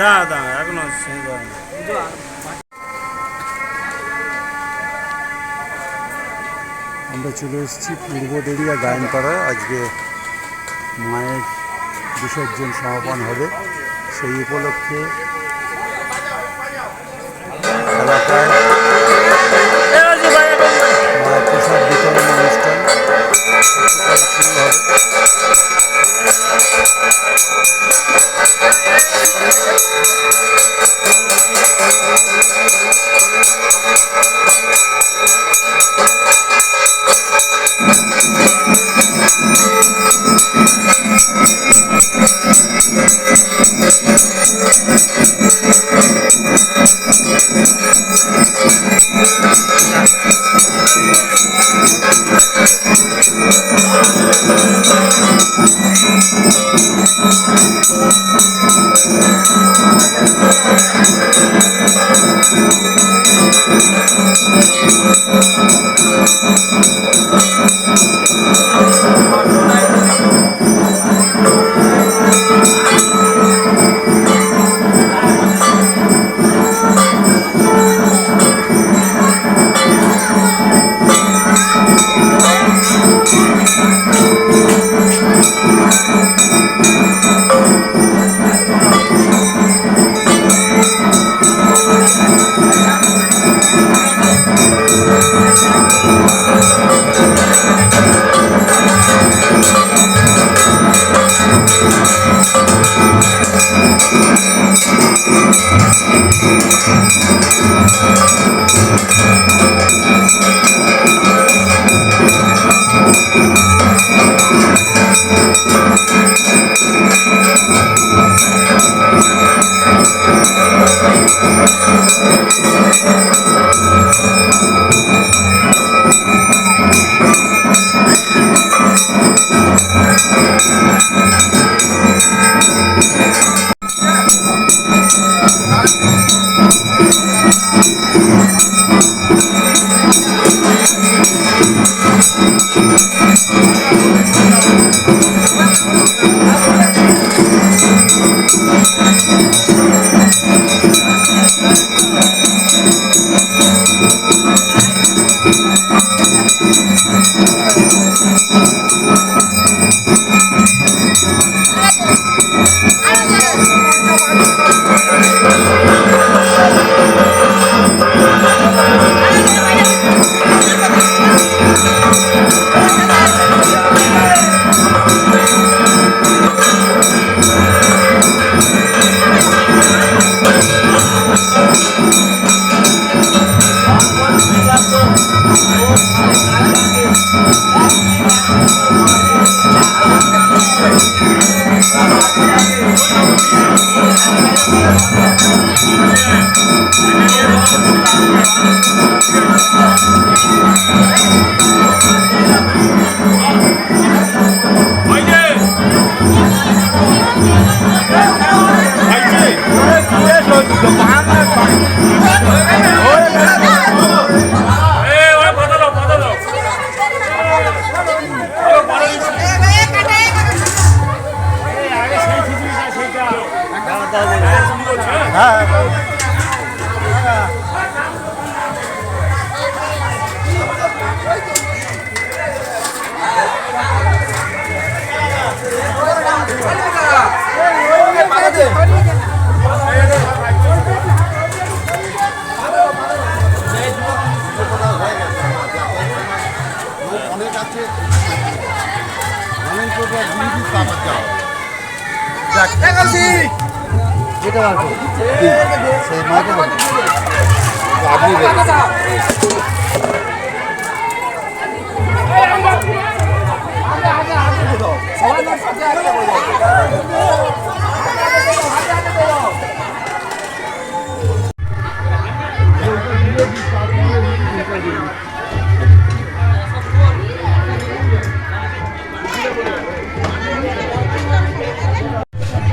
দা দা এখনও। আমরা চলে এসেছি পূর্ব দেরিয়া গায়ন করা আজকে মায়ের বিসর্জন সমাপন হবে সেই উপলক্ষে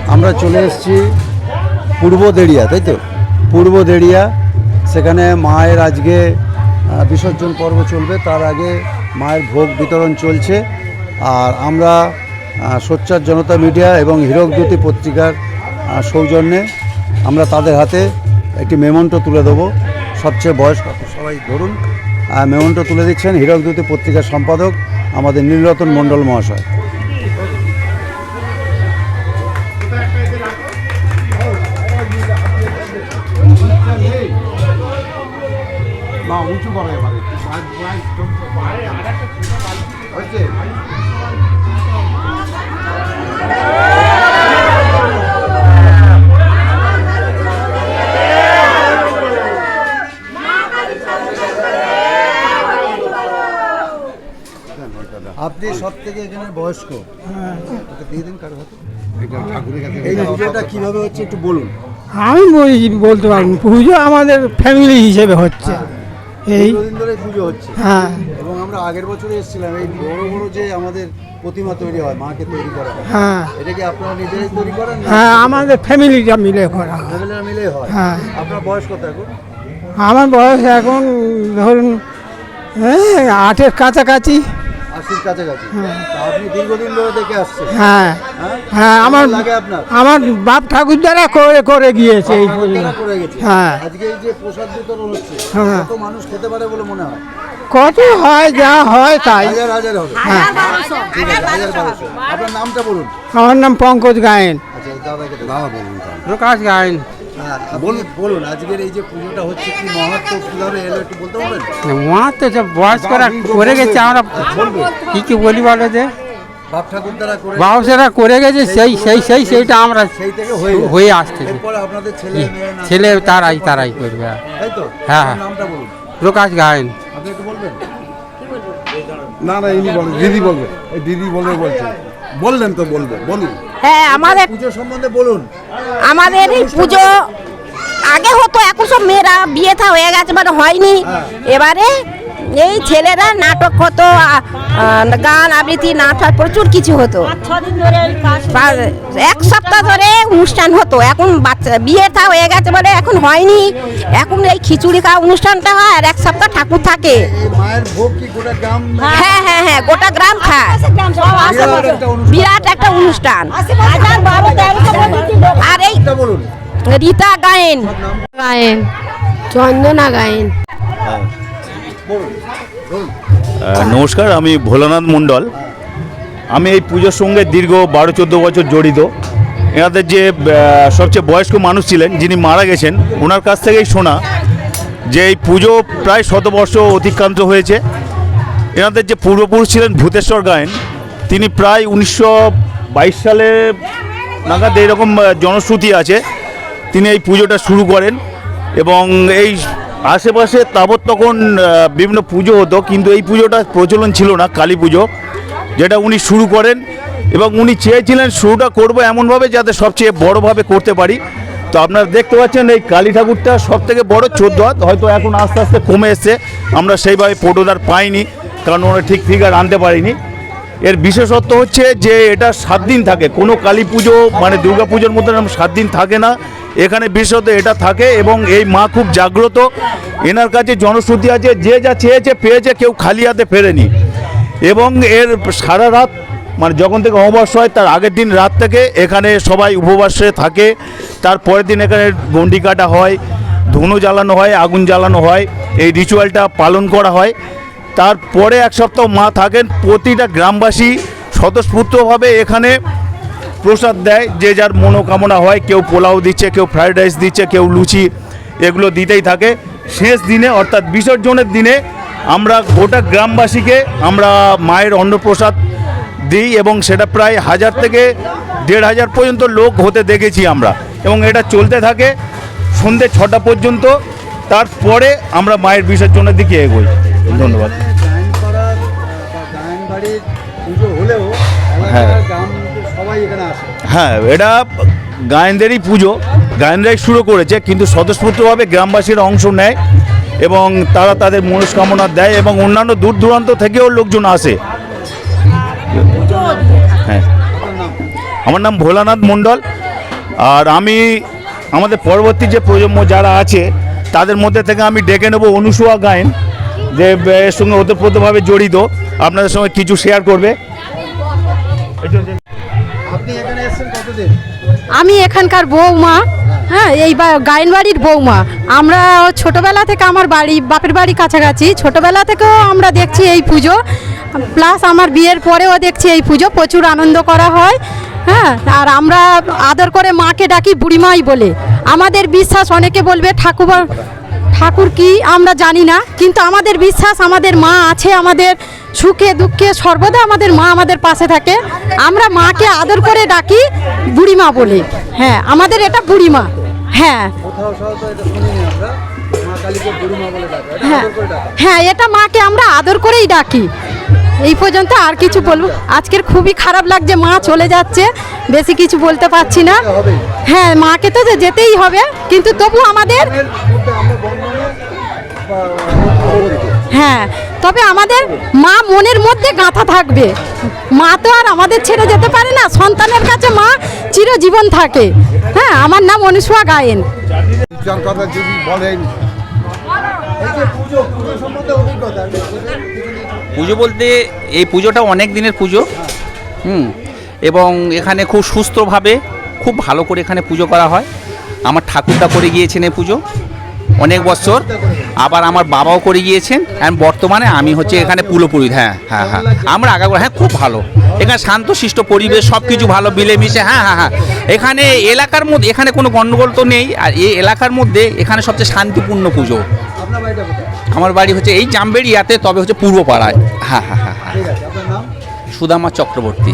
আমরা চলে এসেছি পূর্ব দেড়িয়া তাই তো? পূর্ব দেড়িয়া সেখানে মায়ের আজকে বিসর্জন পর্ব চলবে তার আগে মায়ের ভোগ বিতরণ চলছে। আর আমরা সোচ্চার জনতা মিডিয়া এবং হীরকদ্যুতি পত্রিকার সৌজন্যে আমরা তাদের হাতে একটি মেমন্টো তুলে দেবো। সবচেয়ে বয়স্ক সবাই ধরুন। আহ, মেমন্টো তুলে দিচ্ছেন হীরকদ্যুতি পত্রিকার সম্পাদক আমাদের নীলরতন মণ্ডল মহাশয়। না উঁচু করো এবারে হচ্ছে আপনি সব থেকে এখানে বয়স্ক। দিয়ে দিন কারও হাতে। কীভাবে হচ্ছে একটু বলুন। আমি বলতে পারব। পুজো আমাদের ফ্যামিলি হিসেবে হচ্ছে। এই ধরে পুজো হচ্ছে। হ্যাঁ। এবং আমরা আগের বছরে এসেছিলাম এই বড় বড় যে আমাদের প্রতিমা তৈরি হয় মাকে তৈরি করা হয় হ্যাঁ। এটা কি আপনারা নিজেরাই তৈরি করেন হ্যাঁ আমাদের ফ্যামিলিটা মিলে করা হয়। ফ্যামিলিরা মিলে হয়। হ্যাঁ। আপনার বয়স কত এখন? আমার বয়স এখন ধরুন এই আটের কাছাকাছি। আশির কাছাকাছি। আপনি দীর্ঘদিন ধরে দেখে আসছেন। হ্যাঁ। হ্যাঁ? হ্যাঁ আমার লাগে আপনার? আমার বাপ ঠাকুর দ্বারা করে করে গিয়েছে এই করে গেছে। হ্যাঁ। আজকে এই যে প্রসাদ বিতরণ হচ্ছে হ্যাঁ। কত মানুষ খেতে পারে বলে মনে হয়? কত হয় যা হয় তাই। হাজার হাজার হবে। হ্যাঁ। আপনার নামটা বলুন। আমার নাম পঙ্কজ গায়েন। আচ্ছা দাদা বলুন। প্রকাশ গায়েন। হ্যাঁ, বলুন। আজকের এই যে পুজোটা হচ্ছে কি মহত্ব কীভাবে এলো একটু বলতে পারবেন? ওনার তো বয়স্করা করে গেছে আমরা কি কি বলি বলো যে? বাপ করে গেছে। সেই সেই সেই সেইটা আমরা সেই থেকে হয়ে আসছে। ছেলে তারাই তারাই করবে। হ্যাঁ। বলুন। প্রকাশ গায়েন। আপনি একটু বলবেন? না না ইনি বলেন দিদি বলবে। দিদি বলবে বলছে। বললেন তো বলব বলুন। হ্যাঁ আমাদের পুজো সম্বন্ধে বলুন। আমাদের এই পুজো আগে হতো এখন সব মেয়েরা বিয়ে থা হয়ে গেছে মানে হয়নি। এবারে এই ছেলেরা নাটক হতো গান আবৃত্তি নাটক প্রচুর কিছু হতো। এক সপ্তাহ ধরে অনুষ্ঠান হতো। এখন বাচ্চা বিয়ে থা হয়ে গেছে বলে এখন হয়নি। এখন এই খিচুড়ি খাওয়া অনুষ্ঠানটা হয় আর এক সপ্তাহ ঠাকুর থাকে। এই মায়ের ভোগ কি গোটা গ্রাম হ্যাঁ হ্যাঁ হ্যাঁ গোটা গ্রাম খায়। বিরাট একটা অনুষ্ঠান। বিরাট আর এই রীতা গায়েন। গায়েন চন্দনা গায়েন। আহ, নমস্কার, আমি ভোলানাথ মণ্ডল। আমি এই পুজোর সঙ্গে দীর্ঘ বারো, চোদ্দ বছর জড়িত। এনাদের যে সবচেয়ে বয়স্ক মানুষ ছিলেন, যিনি মারা গেছেন, ওনার কাছ থেকেই শোনা যে এই পুজো প্রায় শতবর্ষ অতিক্রান্ত হয়েছে। এনাদের যে পূর্বপুরুষ ছিলেন ভূতেশ্বর গায়েন, তিনি প্রায় উনিশশো বাইশ সালে নাগাদ এইরকম জনশ্রুতি আছে। তিনি এই পুজোটা শুরু করেন এবং এই আশেপাশে তাবৎ তখন বিভিন্ন পুজো হতো, কিন্তু এই পুজোটা প্রচলন ছিল না, কালী পুজো, যেটা উনি শুরু করেন এবং উনি চেয়েছিলেন শুরুটা করব এমনভাবে যাতে সবচেয়ে বড়োভাবে করতে পারি। তো আপনারা দেখতে পাচ্ছেন এই কালী ঠাকুরটা সব থেকে বড় চোদ্দ হাত, হয়তো এখন আস্তে আস্তে কমে এসছে, আমরা সেইভাবে ফটোদার পাইনি, কারণ ওরা ঠিক ফিগার আনতে পারিনি। এর বিশেষত্ব হচ্ছে যে এটা সাত দিন থাকে। কোনো কালী পুজো মানে দুর্গা পুজোর মধ্যে এরকম সাত দিন থাকে না। এখানে বিশেষত এটা থাকে এবং এই মা খুব জাগ্রত। এনার কাছে জনশ্রুতি আছে, যে যা চেয়েছে পেয়েছে, কেউ খালি হাতে ফেরেনি। এবং এর সারা রাত মানে যখন থেকে অমাবস্যা হয়, তার আগের দিন রাত থেকে এখানে সবাই উপবাসে থাকে। তার পরের দিন এখানে গন্ডি কাটা হয়, ধুনো জ্বালানো হয়, আগুন জ্বালানো হয়। এই রিচুয়ালটা পালন করা হয়। তারপরে এক সপ্তাহ মা থাকেন, প্রতিটা গ্রামবাসী স্বতঃস্ফূর্তভাবে এখানে প্রসাদ দেয়, যে যার মনোকামনা হয়, কেউ পোলাও দিচ্ছে, কেউ ফ্রাইড রাইস দিচ্ছে, কেউ লুচি, এগুলো দিতেই থাকে। শেষ দিনে, অর্থাৎ বিসর্জনের দিনে, আমরা গোটা গ্রামবাসীকে আমরা মায়ের অন্নপ্রসাদ দিই এবং সেটা প্রায় হাজার থেকে দেড় হাজার পর্যন্ত লোক হতে দেখেছি আমরা। এবং এটা চলতে থাকে সন্ধ্যে ছটা পর্যন্ত। তারপরে আমরা মায়ের বিসর্জনের দিকে এগোই। ধন্যবাদ। বাড়ির পুজো হলেও হ্যাঁ। এলাকার গ্রাম সবাই এখানে আসে। হ্যাঁ এটা গায়েনদেরই পুজো। গায়েনরাই শুরু করেছে কিন্তু স্বতঃস্ফূর্তভাবে গ্রামবাসীরা অংশ নেয় এবং তারা তাদের মনস্কামনা দেয় এবং অন্যান্য দূর দূরান্ত থেকেও লোকজন আসে। হ্যাঁ। আমার নাম ভোলানাথ মণ্ডল। আর আমি আমাদের পরবর্তী যে প্রজন্ম যারা আছে তাদের মধ্যে থেকে আমি ডেকে নেব অনুসুয়া গায়েন। যে এর সঙ্গে ওতপ্রোতভাবে জড়িত আপনাদের সঙ্গে কিছু শেয়ার করবে। আপনি এখানে এসেছেন কতদিন? আমি এখানকার বৌমা হ্যাঁ এই বা- গায়েনবাড়ির বৌমা। আমরা ছোটবেলা থেকে আমার বাড়ি বাপের বাড়ি কাছাকাছি ছোটবেলা থেকেও আমরা দেখছি এই পুজো। প্লাস আমার বিয়ের পরেও দেখছি এই পুজো প্রচুর আনন্দ করা হয় হ্যাঁ আর আমরা আদর করে মাকে ডাকি বুড়িমাই বলে। আমাদের বিশ্বাস অনেকে বলবে ঠাকুর ঠাকুর কি আমরা জানি না, কিন্তু আমাদের বিশ্বাস, আমাদের মা আছে আমাদের সুখে, দুঃখে, সর্বদা আমাদের মা আমাদের পাশে থাকে। আমরা মাকে আদর করে ডাকি বুড়িমা বলে। হ্যাঁ আমাদের এটা বুড়িমা। হ্যাঁ। হ্যাঁ হ্যাঁ এটা মাকে আমরা আদর করেই ডাকি। এই পর্যন্ত আর কিছু বলব। আজকের খুবই খারাপ লাগছে, মা চলে যাচ্ছে, বেশি কিছু বলতে পারছি না। হ্যাঁ মাকে তো যেতেই হবে, কিন্তু তবু আমাদের। হ্যাঁ তবে আমাদের মা মনের মধ্যে গাঁথা থাকবে। মা তো আর আমাদের ছেড়ে যেতে পারে না, সন্তানের কাছে মা চিরজীবন থাকে। হ্যাঁ আমার নাম অনুসুয়া গায়েন। বলেন পুজো বলতে এই পুজোটা অনেক দিনের পুজো। হুম, এবং এখানে খুব সুস্থভাবে, খুব ভালো করে এখানে পুজো করা হয়। আমার ঠাকুরদা করে গিয়েছেন এই পুজো অনেক বছর। আবার আমার বাবাও করে গিয়েছেন। আর বর্তমানে আমি হচ্ছে এখানে পুরোপুরি হ্যাঁ হ্যাঁ হ্যাঁ। আমরা আগাগো হ্যাঁ খুব ভালো। এখানে শান্তশিষ্ট পরিবেশ সব কিছু ভালো, মিলেমিশে হ্যাঁ হ্যাঁ হ্যাঁ। এখানে এলাকার মধ্যে, এখানে কোনো গণ্ডগোল তো নেই। আর এই এলাকার মধ্যে এখানে সবচেয়ে শান্তিপূর্ণ পুজো। আমার বাড়ি হচ্ছে এই জামবেড়িয়াতে তবে হচ্ছে পূর্ব পাড়ায় হ্যাঁ হ্যাঁ হ্যাঁ। হ্যাঁ সুদামা চক্রবর্তী।